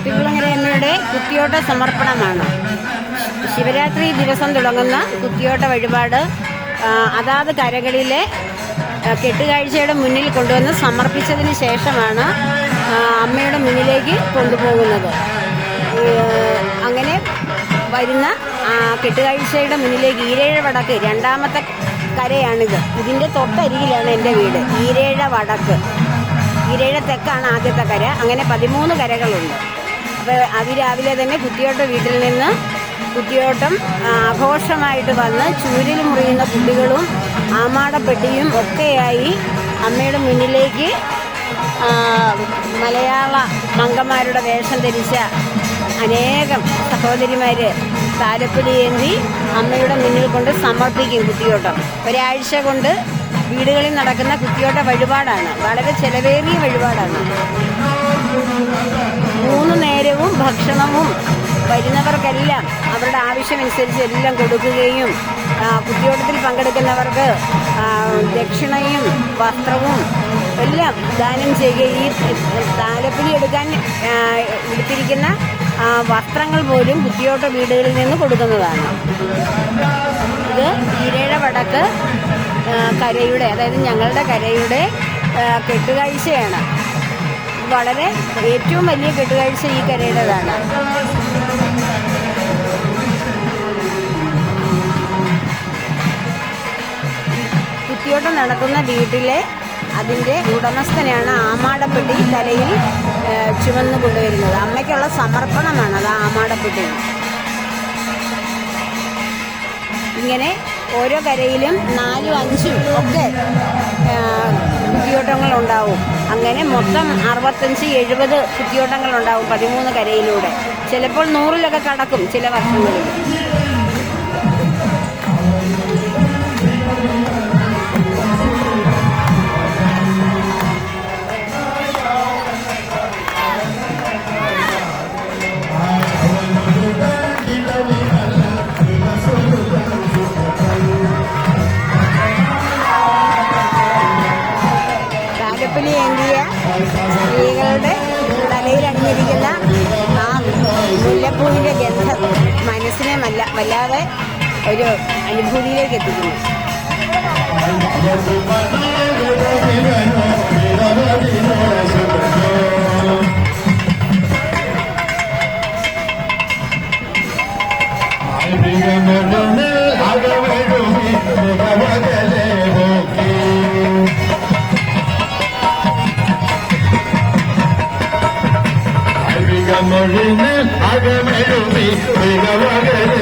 കുട്ടികുളങ്ങരയമ്മയുടെ കുത്തിയോട്ട സമർപ്പണമാണ്. ശിവരാത്രി ദിവസം തുടങ്ങുന്ന കുത്തിയോട്ട വഴിപാട് അതാത് കരകളിലെ കെട്ടുകാഴ്ചയുടെ മുന്നിൽ കൊണ്ടുവന്ന് സമർപ്പിച്ചതിന് ശേഷമാണ് അമ്മയുടെ മുന്നിലേക്ക് കൊണ്ടുപോകുന്നത്. അങ്ങനെ വരുന്ന കെട്ടുകാഴ്ചയുടെ മുന്നിലേക്ക് ഈരേഴ വടക്ക് രണ്ടാമത്തെ കരയാണിത്. ഇതിന്റെ തൊട്ടരികിലാണ് എന്റെ വീട് ഈരേഴ വടക്ക്. ഈരേഴ തെക്കാണ് ആദ്യത്തെ കര. അങ്ങനെ പതിമൂന്ന് കരകളുണ്ട്. അപ്പോൾ അതിരാവിലെ തന്നെ കുത്തിയോട്ട വീട്ടിൽ നിന്ന് കുത്തിയോട്ടം ആഘോഷമായിട്ട് വന്ന് ചൂരിൽ മുറിയുന്ന കുട്ടികളും ആമാടപ്പെട്ടിയും ഒക്കെയായി അമ്മയുടെ മുന്നിലേക്ക് മലയാള മംഗന്മാരുടെ വേഷം ധരിച്ച അനേകം സഹോദരിമാർ താലപ്പൊലി ഏന്തി അമ്മയുടെ മുന്നിൽ കൊണ്ട് സമർപ്പിക്കും കുത്തിയോട്ടം ഒരാഴ്ച കൊണ്ട് വീടുകളിൽ നടക്കുന്ന കുത്തിയോട്ട വഴിപാടാണ്. വളരെ ചെലവേറിയ വഴിപാടാണ്. മൂന്ന് നേരവും ഭക്ഷണവും വരുന്നവർക്കെല്ലാം അവരുടെ ആവശ്യമനുസരിച്ച് എല്ലാം കൊടുക്കുകയും കുട്ടിയോട്ടത്തിൽ പങ്കെടുക്കുന്നവർക്ക് ദക്ഷിണയും വസ്ത്രവും എല്ലാം ദാനം ചെയ്യുകയും ഈ താലപ്പൊലി എടുക്കാൻ എടുത്തിരിക്കുന്ന വസ്ത്രങ്ങൾ പോലും കുട്ടിയോട്ട വീടുകളിൽ നിന്ന് കൊടുക്കുന്നതാണ്. ഇത് ഈരേഴ വടക്ക് കരയുടെ അതായത് ഞങ്ങളുടെ കരയുടെ കെട്ടുകാഴ്ചയാണ്. വളരെ ഏറ്റവും വലിയ കെട്ടുകാഴ്ച ഈ കരയുടേതാണ്. കുത്തിയോട്ടം നടക്കുന്ന വീട്ടിലെ അതിന്റെ ഉടമസ്ഥനെയാണ് ആമാടപ്പെട്ടി തലയിൽ ചുമന്ന് കൊണ്ടുവരുന്നത്. അമ്മയ്ക്കുള്ള സമർപ്പണമാണ് അത് ആമാടപ്പെട്ടി. ഇങ്ങനെ ഓരോ കരയിലും നാലും അഞ്ചും ഒക്കെ കുത്തിയോട്ടങ്ങൾ ഉണ്ടാവും അങ്ങനെ മൊത്തം അറുപത്തഞ്ച് എഴുപത് കുത്തിയോട്ടങ്ങൾ ഉണ്ടാവും പതിമൂന്ന് കരയിലൂടെ. ചിലപ്പോൾ നൂറിലൊക്കെ കടക്കും ചില വർഷങ്ങളിൽ. താലപ്പൊലി ഏന്തിയ സ്ത്രീകളുടെ തലയിൽ അണിഞ്ഞിരിക്കുന്ന ആ മുല്ലപ്പൂവിന്റെ ഗന്ധം മനസ്സിനെ വല്ല വല്ലാതെ ഒരു അനുഭൂതിയിലേക്ക് എത്തിക്കുന്നു. ಗೋವಿನ ಅಗಮರುಮಿ ಭಗವಗರು